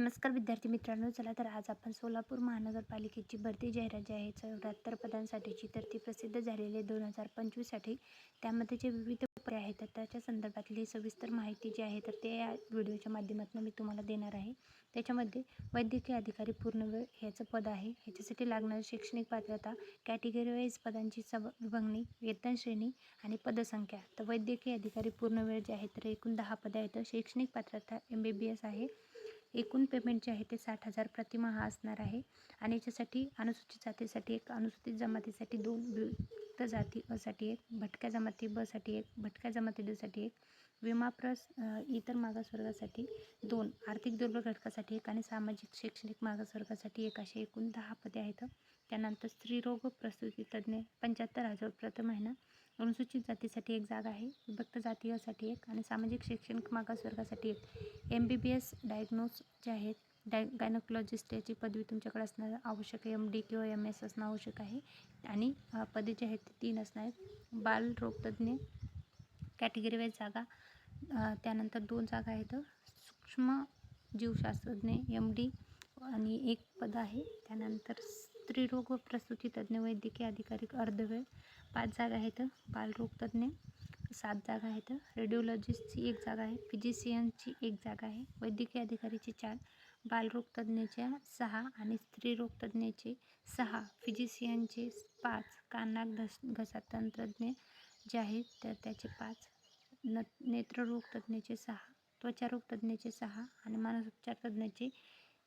नमस्कार विद्यार्थी मित्रांनो चला तर आज आपण सोलापूर महानगरपालिकेची भरती जाहिरात जी आहे. चौऱ्याहत्तर पदांसाठीची तर ती प्रसिद्ध झालेली दोन हजार पंचवीससाठी. त्यामध्ये जे विविध पर्याय आहेत तर त्याच्या संदर्भातली सविस्तर माहिती जी आहे तर ते या व्हिडिओच्या माध्यमातून मी तुम्हाला देणार आहे. त्याच्यामध्ये वैद्यकीय अधिकारी पूर्णवेळ ह्याचं पद आहे. ह्याच्यासाठी लागणारी शैक्षणिक पात्रता कॅटेगरी वाईज पदांची सब विभागणी वेतन श्रेणी आणि पदसंख्या. तर वैद्यकीय अधिकारी पूर्णवेळ जे आहे तर एकूण दहा पदं आहेत. शैक्षणिक पात्रता एम बी बी एस आहे. एकूण पेमेंट जे आहे ते साठ हजार प्रतिमाहा असणार आहे. आणि याच्यासाठी अनुसूचित जातीसाठी एक अनुसूचित जमातीसाठी दोन वियुक्त जाती असाठी एक भटक्या जमाती बसाठी एक भटक्या जमाती डसाठी एक विमाप्रस इतर मागासवर्गासाठी दोन आर्थिक दुर्बल घटकासाठी एक आणि सामाजिक शैक्षणिक मागासवर्गासाठी एक असे एकूण दहा पदे आहेत. त्यानंतर स्त्रीरोग प्रसूती तज्ज्ञ पंच्याहत्तर हजार प्रथम आहे ना? अनुसूचित जातीसाठी एक जागा आहे. विभक्त जातीयासाठी एक आणि सामाजिक शैक्षणिक मागासवर्गासाठी एक. M B B S diagnose जे आहेत डाय गायनोकॉलॉजिस्ट याची पदवी तुमच्याकडे असणं आवश्यक आहे. एम डी किंवा एम एस असणं आवश्यक आहे. आणि पदे जे आहेत ते तीन असणार आहेत. बालरोगतज्ञ कॅटेगरी वाईज जागा त्यानंतर दोन जागा आहेत. सूक्ष्म जीवशास्त्रज्ञ एम डी आणि एक पद आहे. त्यानंतर स्त्रीरोग व प्रसूती तज्ज्ञ वैद्यकीय अधिकारी अर्धवेळ पाच जागा आहेत. बालरोगतज्ञ सात जागा आहेत. रेडिओलॉजिस्टची एक जागा आहे. फिजिशियनची एक जागा आहे. वैद्यकीय अधिकारीची चार बालरोगतज्ज्ञाच्या सहा आणि स्त्रीरोगतज्ञाचे सहा फिजिशियनचे पाच कानाक घस घसा तंत्रज्ञ जे आहेत तर त्याचे पाच न नेत्ररोगतज्ज्ञाचे सहा त्वचारोगतज्ज्ञाचे सहा आणि मानसोपचार तज्ज्ञाचे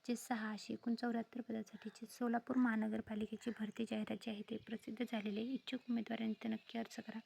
जे सहा अशी एकूण चौऱ्याहत्तर पदासाठीचे सोलापूर महानगरपालिकेची भरती जाहिरात जी आहे. ते प्रसिद्ध झालेले इच्छुक उमेदवारांनी ते नक्की अर्ज करा.